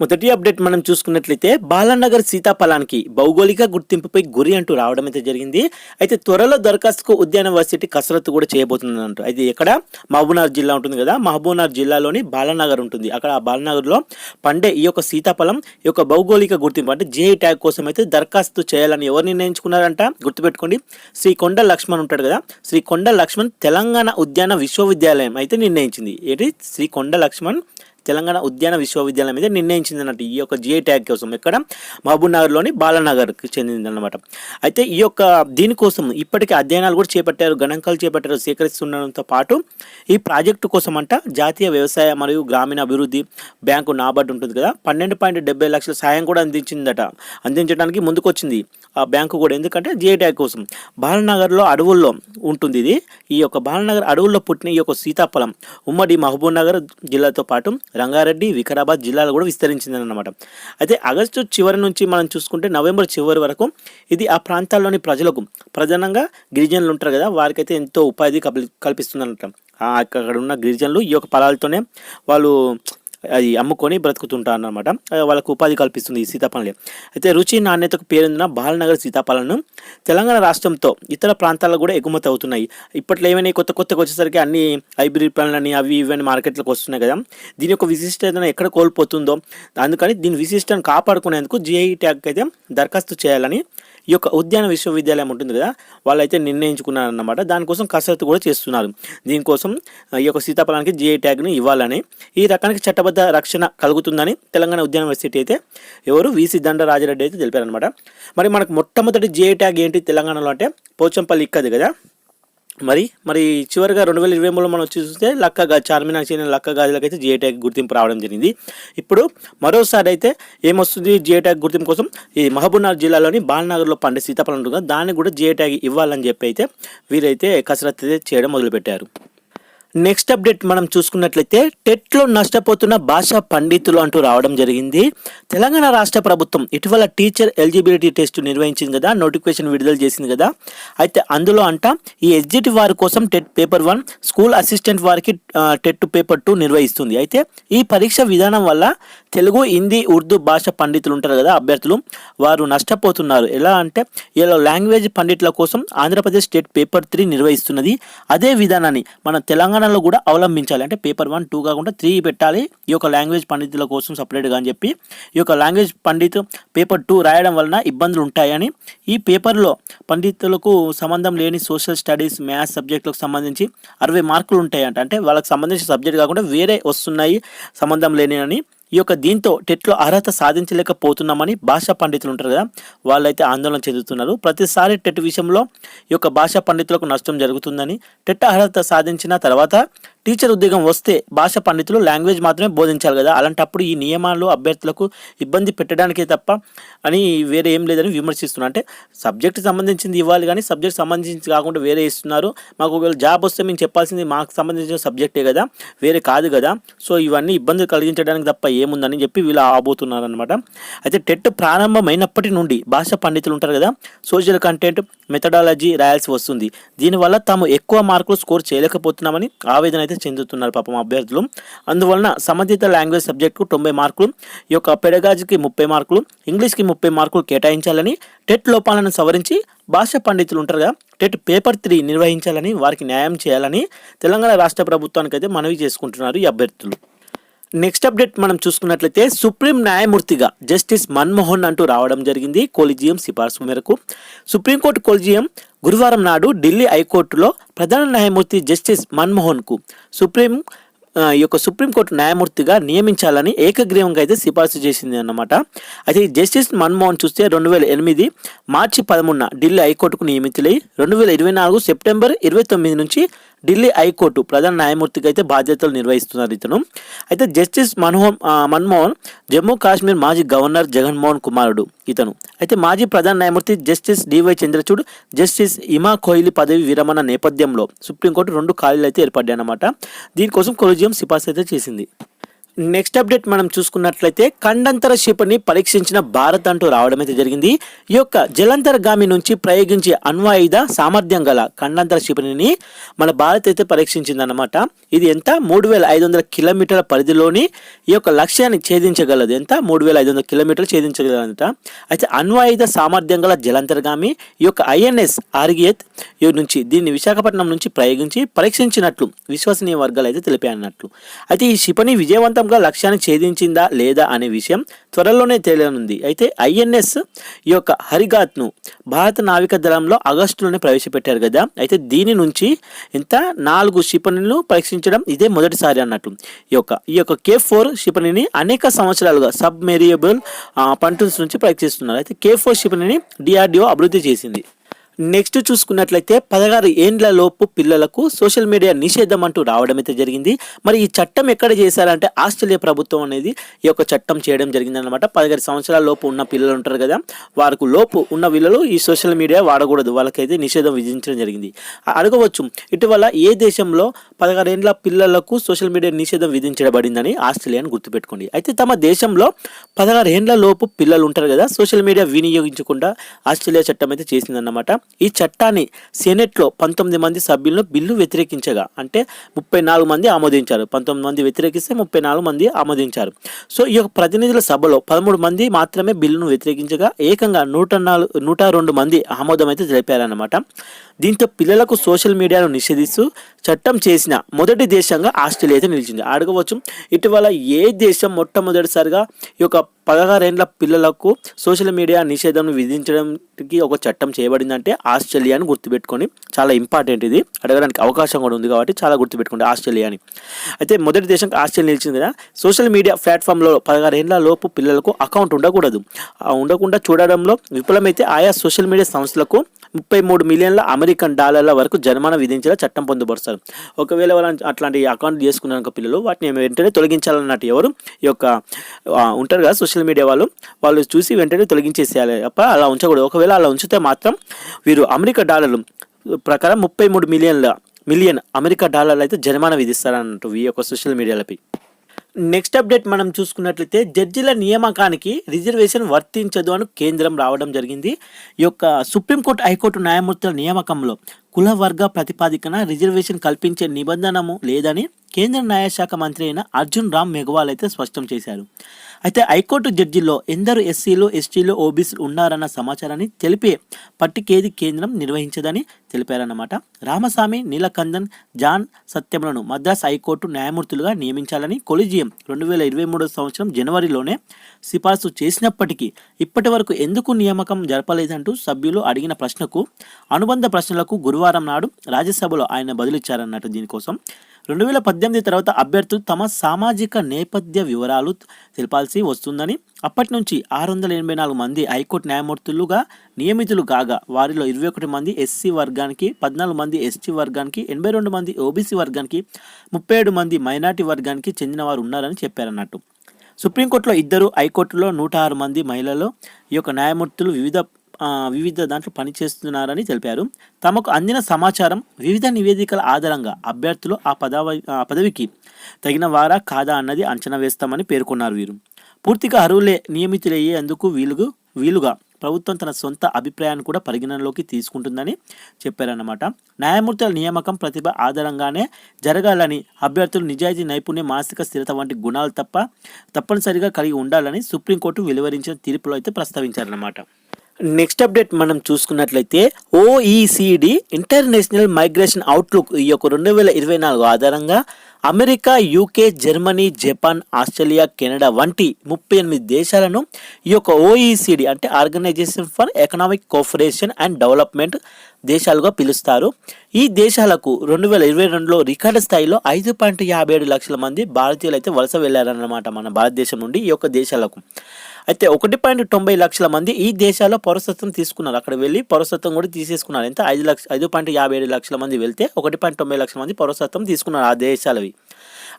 మొదటి అప్డేట్ మనం చూసుకున్నట్లయితే బాలానగర్ సీతాఫలానికి భౌగోళిక గుర్తింపుపై గురి అంటూ రావడం అయితే జరిగింది. అయితే త్వరలో దరఖాస్తుకు ఉద్యానవర్సిటీ కసరత్తు కూడా చేయబోతుంది అయితే ఇక్కడ మహబూబ్నగర్ జిల్లా ఉంటుంది కదా మహబూబ్నగర్ జిల్లాలోని బాలానగర్ ఉంటుంది. అక్కడ ఆ బాలానగర్లో పండే ఈ యొక్క సీతాఫలం ఈ యొక్క భౌగోళిక గుర్తింపు అంటే జేఈ ట్యాగ్ కోసం అయితే దరఖాస్తు చేయాలని ఎవరు నిర్ణయించుకున్నారంట? గుర్తుపెట్టుకోండి. శ్రీ కొండ లక్ష్మణ్ ఉంటాడు కదా శ్రీ కొండ లక్ష్మణ్ తెలంగాణ ఉద్యాన విశ్వవిద్యాలయం అయితే నిర్ణయించింది. ఏంటి? శ్రీ కొండ లక్ష్మణ్ తెలంగాణ ఉద్యాన విశ్వవిద్యాలయం మీద నిర్ణయించింది అన్నట్టు ఈ యొక్క జిఐ ట్యాగ్ కోసం ఇక్కడ మహబూబ్ నగర్లోని బాలానగర్కి చెందింది అనమాట అయితే ఈ యొక్క దీనికోసం ఇప్పటికే అధ్యయనాలు కూడా చేపట్టారు గణాంకాలు చేపట్టారు సేకరిస్తుండడంతో పాటు ఈ ప్రాజెక్టు కోసం అంట జాతీయ వ్యవసాయ మరియు గ్రామీణ అభివృద్ధి బ్యాంకు నాబార్డు ఉంటుంది కదా పన్నెండు పాయింట్ డెబ్బై లక్షల సాయం కూడా అందించిందట. అందించడానికి ముందుకొచ్చింది ఆ బ్యాంకు కూడా. ఎందుకంటే జిఐ ట్యాగ్ కోసం బాలనగర్లో అడవుల్లో ఉంటుంది ఇది. ఈ యొక్క బాలనగర్ అడవుల్లో పుట్టిన ఈ యొక్క సీతాఫలం ఉమ్మడి మహబూబ్ నగర్ జిల్లాతో పాటు రంగారెడ్డి వికారాబాద్ జిల్లాలో కూడా విస్తరించిందనమాట అయితే ఆగస్టు చివరి నుంచి మనం చూసుకుంటే నవంబర్ చివరి వరకు ఇది ఆ ప్రాంతాల్లోని ప్రజలకు ప్రధానంగా గిరిజనులు ఉంటారు కదా వారికైతే ఎంతో ఉపాధి కల్పి కల్పిస్తుందన్నమాట. అక్కడ ఉన్న గిరిజనులు ఈ యొక్క పొలాలతోనే వాళ్ళు అది అమ్ముకొని బ్రతుకుతుంటారు అన్నమాట. వాళ్ళకు ఉపాధి కల్పిస్తుంది ఈ సీతాఫలం అయితే రుచి నాణ్యతకు పేరొందిన బాలనగర్ సీతాఫలం తెలంగాణ రాష్ట్రంతో ఇతర ప్రాంతాలకు కూడా ఎగుమతి అవుతున్నాయి. ఇప్పట్లో ఏమైనా కొత్త కొత్తగా వచ్చేసరికి అన్ని హైబ్రిడ్ పండ్లని అవి ఇవన్నీ మార్కెట్లకు వస్తున్నాయి కదా. దీని యొక్క విశిష్టతను ఎక్కడ కోల్పోతుందో అందుకని దీని విశిష్టతను కాపాడుకునేందుకు జిఐ ట్యాగ్ అయితే దరఖాస్తు చేయాలని ఈ యొక్క ఉద్యాన విశ్వవిద్యాలయం ఉంటుంది కదా వాళ్ళైతే నిర్ణయించుకున్నారన్నమాట. దానికోసం కసరత్తు కూడా చేస్తున్నారు. దీనికోసం ఈ యొక్క సీతాఫలానికి జిఐ ట్యాగ్ని ఇవ్వాలని ఈ రకానికి చట్టబద్ధ రక్షణ కలుగుతుందని తెలంగాణ ఉద్యాన యూనివర్సిటీ అయితే ఎవరు వీసీ దండరాజరెడ్డి అయితే తెలిపారనమాట మరి మనకు మొట్టమొదటి జిఐ ట్యాగ్ ఏంటి తెలంగాణలో అంటే పోచంపల్లి ఇక్కది కదా. మరి మరి చివరిగా రెండు వేల ఇరవై మూడులో మనం వచ్చి చూస్తే లక్కగా చార్మినార్ చెందిన లక్క గాజులకు అయితే జిఐ ట్యాగ్ గుర్తింపు రావడం జరిగింది. ఇప్పుడు మరోసారి అయితే ఏమొస్తుంది జిఐ ట్యాగ్ గుర్తింపు కోసం? ఈ మహబూబ్నగర్ జిల్లాలోని బాలనగర్లో పండే సీతాఫలం ఉంటుంది దాన్ని కూడా జిఐ ట్యాగ్ ఇవ్వాలని చెప్పి అయితే వీరైతే కసరత్తు అయితే చేయడం మొదలుపెట్టారు. నెక్స్ట్ అప్డేట్ మనం చూసుకున్నట్లయితే టెట్లో నష్టపోతున్న భాషా పండితులు అంటూ రావడం జరిగింది. తెలంగాణ రాష్ట్ర ప్రభుత్వం ఇటీవల టీచర్ ఎలిజిబిలిటీ టెస్ట్ నిర్వహించింది కదా నోటిఫికేషన్ విడుదల చేసింది కదా. అయితే అందులో అంట ఈ ఎస్జిటి వారి కోసం TET paper one school assistant వారికి టెట్ పేపర్ టూ నిర్వహిస్తుంది. అయితే ఈ పరీక్ష విధానం వల్ల తెలుగు హిందీ ఉర్దూ భాష పండితులు ఉంటారు కదా అభ్యర్థులు వారు నష్టపోతున్నారు. ఎలా అంటే ఇలా లాంగ్వేజ్ పండితుల కోసం ఆంధ్రప్రదేశ్ స్టేట్ పేపర్ త్రీ నిర్వహిస్తున్నది. అదే విధానాన్ని మన తెలంగాణ తెలంగాణలో కూడా అవలంబించాలి. అంటే పేపర్ వన్ టూ కాకుండా త్రీ పెట్టాలి. ఈ యొక్క లాంగ్వేజ్ పండితుల కోసం సపరేట్గా అని చెప్పి ఈ యొక్క లాంగ్వేజ్ పండిత్ పేపర్ టూ రాయడం వలన ఇబ్బందులు ఉంటాయని ఈ పేపర్లో పండితులకు సంబంధం లేని సోషల్ స్టడీస్ మ్యాథ్స్ సబ్జెక్టులకు సంబంధించి అరవై మార్కులు ఉంటాయంట. అంటే వాళ్ళకి సంబంధించిన సబ్జెక్ట్ కాకుండా వేరే వస్తున్నాయి సంబంధం లేని అని ఈ యొక్క దీంతో టెట్లో అర్హత సాధించలేకపోతున్నామని భాషా పండితులు ఉంటారు కదా వాళ్ళైతే ఆందోళన చెందుతున్నారు. ప్రతిసారి టెట్ విషయంలో ఈ యొక్క భాషా పండితులకు నష్టం జరుగుతుందని టెట్ అర్హత సాధించిన తర్వాత టీచర్ ఉద్యోగం వస్తే భాష పండితులు లాంగ్వేజ్ మాత్రమే బోధించాలి కదా. అలాంటప్పుడు ఈ నియమాలు అభ్యర్థులకు ఇబ్బంది పెట్టడానికే తప్ప అని వేరే ఏం లేదని విమర్శిస్తున్నారు. అంటే సబ్జెక్ట్ సంబంధించింది ఇవ్వాలి కానీ సబ్జెక్ట్ సంబంధించి కాకుండా వేరే ఇస్తున్నారు. మాకు ఒకవేళ జాబ్ వస్తే మేము చెప్పాల్సింది మాకు సంబంధించిన సబ్జెక్టే కదా వేరే కాదు కదా. సో ఇవన్నీ ఇబ్బందులు కలిగించడానికి తప్ప ఏముందని చెప్పి వీళ్ళు ఆబోతున్నారు అనమాట అయితే టెట్ ప్రారంభమైనప్పటి నుండి భాష పండితులు ఉంటారు కదా సోషల్ కంటెంట్ మెథడాలజీ రాయాల్సి వస్తుంది. దీనివల్ల తాము ఎక్కువ మార్కులు స్కోర్ చేయలేకపోతున్నామని ఆవేదన అయితే చెందుతున్నారు పాపం అభ్యర్థులు. అందువలన సంబంధిత లాంగ్వేజ్ సబ్జెక్టుకు తొంభై మార్కులు ఈ యొక్క పెడగాజీకి ముప్పై మార్కులు ఇంగ్లీష్కి ముప్పై మార్కులు కేటాయించాలని టెట్ లోపాలను సవరించి భాష పండితులు ఉంటారు కదా టెట్ పేపర్ త్రీ నిర్వహించాలని వారికి న్యాయం చేయాలని తెలంగాణ రాష్ట్ర ప్రభుత్వానికి అయితే మనవి చేసుకుంటున్నారు ఈ అభ్యర్థులు. నెక్స్ట్ అప్డేట్ మనం చూసుకున్నట్లయితే సుప్రీం న్యాయమూర్తిగా జస్టిస్ మన్మోహన్ అంటూ రావడం జరిగింది కొలిజియం సిఫార్సు మేరకు. సుప్రీంకోర్టు కొలిజియం గురువారం నాడు ఢిల్లీ హైకోర్టులో ప్రధాన న్యాయమూర్తి జస్టిస్ మన్మోహన్కు సుప్రీం ఈ యొక్క సుప్రీంకోర్టు న్యాయమూర్తిగా నియమించాలని ఏకగ్రీవంగా అయితే సిఫార్సు చేసింది అన్నమాట. అయితే ఈ జస్టిస్ మన్మోహన్ చూస్తే రెండు వేల ఎనిమిది మార్చి పదమూడున ఢిల్లీ హైకోర్టుకు నియమితులై రెండు వేల ఇరవై నాలుగు సెప్టెంబర్ ఇరవై తొమ్మిది నుంచి ఢిల్లీ హైకోర్టు ప్రధాన న్యాయమూర్తిగా అయితే బాధ్యతలు నిర్వహిస్తున్నారు ఇతను. అయితే జస్టిస్ మన్మోహన్ మన్మోహన్ జమ్మూ కాశ్మీర్ మాజీ గవర్నర్ జగన్మోహన్ కుమారుడు ఇతను. అయితే మాజీ ప్రధాన న్యాయమూర్తి justice DY Chandrachud justice Hima Kohli పదవి విరమణ నేపథ్యంలో సుప్రీంకోర్టు రెండు ఖాళీలు అయితే ఏర్పడ్డాయన్నమాట. దీనికోసం కొలిజియం సిఫార్సు అయితే చేసింది. నెక్స్ట్ అప్డేట్ మనం చూసుకున్నట్లయితే ఖండంతర క్షిపణి పరీక్షించిన భారత్ అంటూ రావడం అయితే జరిగింది. ఈ యొక్క జలంతరగామి నుంచి ప్రయోగించే అణ్వాయుధ సామర్థ్యం గల ఖండంతర క్షిపణిని మన భారత్ అయితే పరీక్షించిందన్నమాట. ఇది ఎంత? మూడు వేల ఐదు వందల కిలోమీటర్ల పరిధిలోని ఈ యొక్క లక్ష్యాన్ని ఛేదించగలదు. ఎంత? మూడు వేల ఐదు వందల కిలోమీటర్లు ఛేదించగలదంట అయితే అణ్వాయుధ సామర్థ్యం గల జలంతరగామి ఈ యొక్క ఐఎన్ఎస్ ఆర్గియత్ నుంచి దీన్ని విశాఖపట్నం నుంచి ప్రయోగించి పరీక్షించినట్లు విశ్వసనీయ వర్గాలు అయితే తెలిపాయన్నట్లు. అయితే ఈ క్షిపణి విజయవంతంగా లక్ష్యాన్ని ఛేదించిందా లేదా అనే విషయం త్వరలోనే తేలనుంది అయితే ఐఎన్ఎస్ ఈ యొక్క హరిగాత్ను భారత నావిక దళంలో ఆగస్టులోనే ప్రవేశపెట్టారు కదా. అయితే దీని నుంచి ఇంత నాలుగు క్షిపణులను పరీక్షించడం ఇదే మొదటిసారి అన్నట్టు. ఈ యొక్క ఈ యొక్క కే ఫోర్ క్షిపణిని అనేక సంవత్సరాలుగా సబ్మెరియబుల్ పంటూన్స్ నుంచి పరీక్షిస్తున్నారు. అయితే కే ఫోర్ క్షిపణిని డిఆర్డిఓ అభివృద్ధి చేసింది. నెక్స్ట్ చూసుకున్నట్లయితే పదహారు ఏండ్లలోపు పిల్లలకు సోషల్ మీడియా నిషేధం అంటూ రావడం అయితే జరిగింది. మరి ఈ చట్టం ఎక్కడ చేశారంటే ఆస్ట్రేలియా ప్రభుత్వం అనేది ఈ యొక్క చట్టం చేయడం జరిగిందనమాట పదహారు సంవత్సరాల లోపు ఉన్న పిల్లలు ఉంటారు కదా వారికి లోపు ఉన్న పిల్లలు ఈ సోషల్ మీడియా వాడకూడదు. వాళ్ళకైతే నిషేధం విధించడం జరిగింది. అడగవచ్చు. ఇటీవల ఏ దేశంలో పదహారు ఏండ్ల పిల్లలకు సోషల్ మీడియా నిషేధం విధించబడిందని ఆస్ట్రేలియాని గుర్తుపెట్టుకోండి. అయితే తమ దేశంలో పదహారు ఏండ్ల లోపు పిల్లలు ఉంటారు కదా సోషల్ మీడియా వినియోగించకుండా ఆస్ట్రేలియా చట్టం అయితే చేసిందన్నమాట. ఈ చట్టాన్ని సెనెట్లో పంతొమ్మిది మంది సభ్యులను బిల్లు వ్యతిరేకించగా అంటే ముప్పై నాలుగు మంది ఆమోదించారు. పంతొమ్మిది మంది వ్యతిరేకిస్తే ముప్పై నాలుగు మంది ఆమోదించారు. సో ఈ యొక్క ప్రతినిధుల సభలో పదమూడు మంది మాత్రమే బిల్లును వ్యతిరేకించగా ఏకంగా నూట నాలుగు నూట రెండు మంది ఆమోదం అయితే తెలిపారన్నమాట దీంతో పిల్లలకు సోషల్ మీడియాను నిషేధిస్తూ చట్టం చేసిన మొదటి దేశంగా ఆస్ట్రేలియా అయితే నిలిచింది. అడగవచ్చు ఇటీవల ఏ దేశం మొట్టమొదటిసారిగా ఈ యొక్క పదహారేండ్ల పిల్లలకు సోషల్ మీడియా నిషేధం విధించడానికి ఒక చట్టం చేయబడిందంటే ఆస్ట్రేలియా అని గుర్తుపెట్టుకొని చాలా ఇంపార్టెంట్ ఇది. అడగడానికి అవకాశం కూడా ఉంది కాబట్టి చాలా గుర్తుపెట్టుకోండి ఆస్ట్రేలియా అని. అయితే మొదటి దేశం ఆస్ట్రేలియా నిలిచింది సోషల్ మీడియా ప్లాట్ఫామ్లో పదహారేండ్ల లోపు పిల్లలకు అకౌంట్ ఉండకూడదు. ఉండకుండా చూడడంలో విఫలమైతే ఆయా సోషల్ మీడియా సంస్థలకు ముప్పై మూడు మిలియన్ల అమెరికన్ డాలర్ల వరకు జరిమానా విధించేలా చట్టం పొందుపరుస్తారు. ఒకవేళ వాళ్ళ అట్లాంటి అకౌంట్ చేసుకున్న పిల్లలు వాటిని వెంటనే తొలగించాలన్నట్టు ఎవరు ఈ యొక్క ఉంటారు కదా సోషల్ మీడియా వాళ్ళు వాళ్ళు చూసి వెంటనే తొలగించేసేయాలి. తప్ప అలా ఉంచకూడదు. ఒకవేళ అలా ఉంచితే మాత్రం వీరు అమెరికా డాలర్లు ప్రకారం ముప్పై మూడు మిలియన్ల మిలియన్ అమెరికా డాలర్లు అయితే జరిమానా విధిస్తారన్నట్టు ఈ యొక్క సోషల్ మీడియాలపై. నెక్స్ట్ అప్డేట్ మనం చూసుకున్నట్లయితే జడ్జిల నియామకానికి రిజర్వేషన్ వర్తించదు అని కేంద్రం రావడం జరిగింది. ఈ యొక్క సుప్రీంకోర్టు హైకోర్టు న్యాయమూర్తుల నియామకంలో కుల వర్గ ప్రతిపాదికన రిజర్వేషన్ కల్పించే నిబంధనము లేదని కేంద్ర న్యాయశాఖ మంత్రి అయిన అర్జున్ రామ్ మెఘవాల్ అయితే స్పష్టం చేశారు. అయితే హైకోర్టు జడ్జిల్లో ఎందరు ఎస్సీలు ఎస్టీలు ఓబీసీలు ఉన్నారన్న సమాచారాన్ని తెలిపే పట్టికేది కేంద్రం నిర్వహించదని తెలిపారన్నమాట. రామస్వామి నీలకందన్ జాన్ సత్యములను మద్రాస్ హైకోర్టు న్యాయమూర్తులుగా నియమించాలని కొలిజియం రెండు వేల ఇరవై మూడో సంవత్సరం జనవరిలోనే సిఫార్సు చేసినప్పటికీ ఇప్పటి వరకు ఎందుకు నియామకం జరపలేదంటూ సభ్యులు అడిగిన ప్రశ్నకు అనుబంధ ప్రశ్నలకు గురువారం నాడు రాజ్యసభలో ఆయన బదులిచ్చారన్నట్టు దీనికోసం రెండు వేల పద్దెనిమిది తర్వాత అభ్యర్థులు తమ సామాజిక నేపథ్య వివరాలు తెలపాల్సి వస్తుందని అప్పటి నుంచి ఆరు వందల ఎనభై నాలుగు మంది హైకోర్టు న్యాయమూర్తులుగా నియమితులు కాగా వారిలో ఇరవై ఒకటి మంది ఎస్సీ వర్గానికి పద్నాలుగు మంది ఎస్టీ వర్గానికి ఎనభై రెండు మంది ఓబీసీ వర్గానికి ముప్పై ఏడు మంది మైనార్టీ వర్గానికి చెందినవారు ఉన్నారని చెప్పారన్నట్టు. సుప్రీంకోర్టులో ఇద్దరు హైకోర్టులో నూట ఆరు మంది మహిళలు ఈ యొక్క న్యాయమూర్తులు వివిధ వివిధ దాంట్లో పనిచేస్తున్నారని తెలిపారు. తమకు అందిన సమాచారం వివిధ నివేదికల ఆధారంగా అభ్యర్థులు ఆ పదవి ఆ పదవికి తగిన వారా కాదా అన్నది అంచనా వేస్తామని పేర్కొన్నారు వీరు. పూర్తిగా అర్హులే నియమితులయ్యేందుకు వీలుగు వీలుగా ప్రభుత్వం తన సొంత అభిప్రాయాన్ని కూడా పరిగణనలోకి తీసుకుంటుందని చెప్పారన్నమాట. న్యాయమూర్తుల నియామకం ప్రతిభ ఆధారంగానే జరగాలని అభ్యర్థులు నిజాయితీ నైపుణ్యం మానసిక స్థిరత వంటి గుణాలు తప్ప తప్పనిసరిగా కలిగి ఉండాలని సుప్రీంకోర్టు వెలువరించిన తీర్పులో అయితే ప్రస్తావించారన్నమాట. నెక్స్ట్ అప్డేట్ మనం చూసుకున్నట్లయితే ఓఈసిడి ఇంటర్నేషనల్ మైగ్రేషన్ అవుట్లుక్ ఈ యొక్క రెండు వేల ఇరవై నాలుగు ఆధారంగా America UK Germany Japan Australia Canada వంటి ముప్పై ఎనిమిది దేశాలను ఈ యొక్క ఓఈసిడి అంటే organisation for economic cooperation and development దేశాలుగా పిలుస్తారు. ఈ దేశాలకు రెండు వేల ఇరవై రెండులో రికార్డు స్థాయిలో ఐదు పాయింట్ యాభై ఏడు లక్షల మంది భారతీయులు అయితే వలస వెళ్ళారన్నమాట మన భారతదేశం నుండి ఈ యొక్క దేశాలకు. అయితే ఒకటి పాయింట్ తొంభై లక్షల మంది ఈ దేశాల్లో పౌరసత్వం తీసుకున్నారు. అక్కడ వెళ్ళి పౌరసత్వం కూడా తీసేసుకున్నారు. ఎంత? ఐదు లక్ష ఐదు పాయింట్ యాభై ఏడు లక్షల మంది వెళ్తే ఒకటి పాయింట్ తొంభై లక్షల మంది పౌరసత్వం తీసుకున్నారు ఆ దేశాలవి.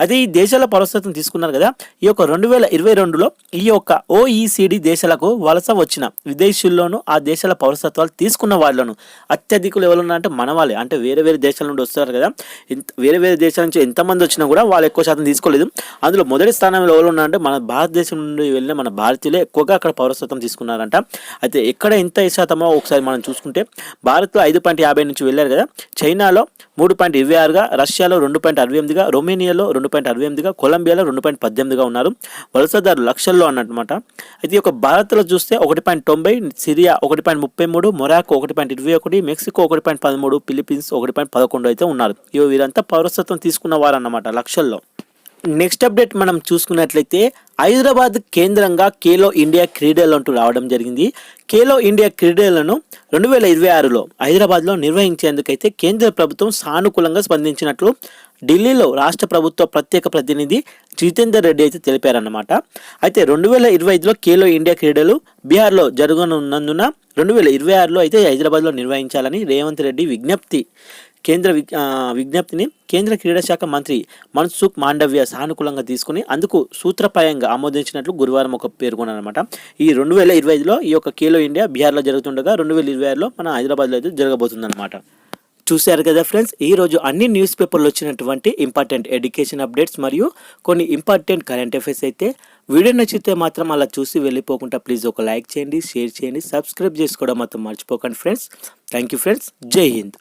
అయితే ఈ దేశాల పౌరసత్వం తీసుకున్నారు కదా ఈ యొక్క రెండు వేల ఇరవై రెండులో ఈ యొక్క ఓఈసిడి దేశాలకు వలస వచ్చిన విదేశీల్లోనూ ఆ దేశాల పౌరసత్వాలు తీసుకున్న వాళ్ళను అత్యధికులు ఎవరు ఉన్నారంటే మన వాళ్ళే. అంటే వేరే వేరే దేశాల నుండి వస్తారు కదా. ఇంత వేరే వేరే దేశాల నుంచి ఎంతమంది వచ్చినా కూడా వాళ్ళు ఎక్కువ శాతం తీసుకోలేదు. అందులో మొదటి స్థానంలో ఎవరు ఉన్నారంటే మన భారతదేశం నుండి వెళ్ళిన మన భారతీయులే ఎక్కువగా అక్కడ పౌరసత్వం తీసుకున్నారంట. అయితే ఎక్కడ ఎంత శాతమో ఒకసారి మనం చూసుకుంటే భారత్లో ఐదు పాయింట్ యాభై నుంచి వెళ్ళారు కదా. చైనాలో మూడు పాయింట్ ఇరవై ఆరుగా రష్యాలో రెండు పాయింట్ అరవై ఎనిమిదిగా రొమేనియాలో రెండు పాయింట్ అరవై ఎనిమిదిగా కొలంబియాలో రెండు పాయింట్ పద్దెనిమిదిగా ఉన్నారు. వలసదారు లక్షల్లో అన్నమాట అయితే ఈ యొక్క భారత్లో చూస్తే ఒకటి పాయింట్ తొంభై సిరియా ఒకటి పాయింట్ ముప్పై మూడు మొరాకో ఒకటి పాయింట్ ఇరవై ఒకటి మెక్సికో ఒకటి పాయింట్ పదమూడు ఫిలిప్పీన్స్ ఒకటి పాయింట్ పదకొండు అయితే ఉన్నారు. ఇవి వీరంతా పౌరసత్వం తీసుకున్న వారు అన్నమాట లక్షల్లో. నెక్స్ట్ అప్డేట్ మనం చూసుకున్నట్లయితే హైదరాబాద్ కేంద్రంగా ఖేలో ఇండియా క్రీడలు అంటూ రావడం జరిగింది. ఖేలో ఇండియా క్రీడలను రెండు వేల ఇరవై ఆరులో హైదరాబాద్లో నిర్వహించేందుకైతే కేంద్ర ప్రభుత్వం సానుకూలంగా స్పందించినట్లు ఢిల్లీలో రాష్ట్ర ప్రభుత్వ ప్రత్యేక ప్రతినిధి జితేందర్ రెడ్డి అయితే తెలిపారన్నమాట. అయితే రెండు వేల ఇరవై ఐదులో ఖేలో ఇండియా క్రీడలు బీహార్లో జరగనున్నందున రెండు వేల ఇరవై ఆరులో అయితే హైదరాబాద్లో నిర్వహించాలని రేవంత్ రెడ్డి విజ్ఞప్తి కేంద్ర విజ్ఞప్తిని కేంద్ర క్రీడా శాఖ మంత్రి మన్సుఖ్ మాండవ్య సానుకూలంగా తీసుకుని అందుకు సూత్రప్రాయంగా ఆమోదించినట్లు గురువారం ఒక పేర్కొన్నారనమాట ఈ రెండు వేల ఇరవై ఐదులో ఈ యొక్క ఖేలో ఇండియా బీహార్లో జరుగుతుండగా రెండు వేల ఇరవై ఆరులో మన హైదరాబాద్లో అయితే జరగబోతుందన్నమాట. చూశారు కదా ఫ్రెండ్స్ ఈ రోజు అన్ని న్యూస్ పేపర్లు వచ్చినటువంటి ఇంపార్టెంట్ ఎడ్యుకేషన్ అప్డేట్స్ మరియు కొన్ని ఇంపార్టెంట్ కరెంట్ అఫైర్స్ అయితే వీడియో నచ్చితే మాత్రం అలా చూసి వెళ్ళిపోకుండా ప్లీజ్ ఒక లైక్ చేయండి షేర్ చేయండి సబ్స్క్రైబ్ చేసుకోవడం మాత్రం మర్చిపోకండి ఫ్రెండ్స్. Thank you friends. జై హింద్.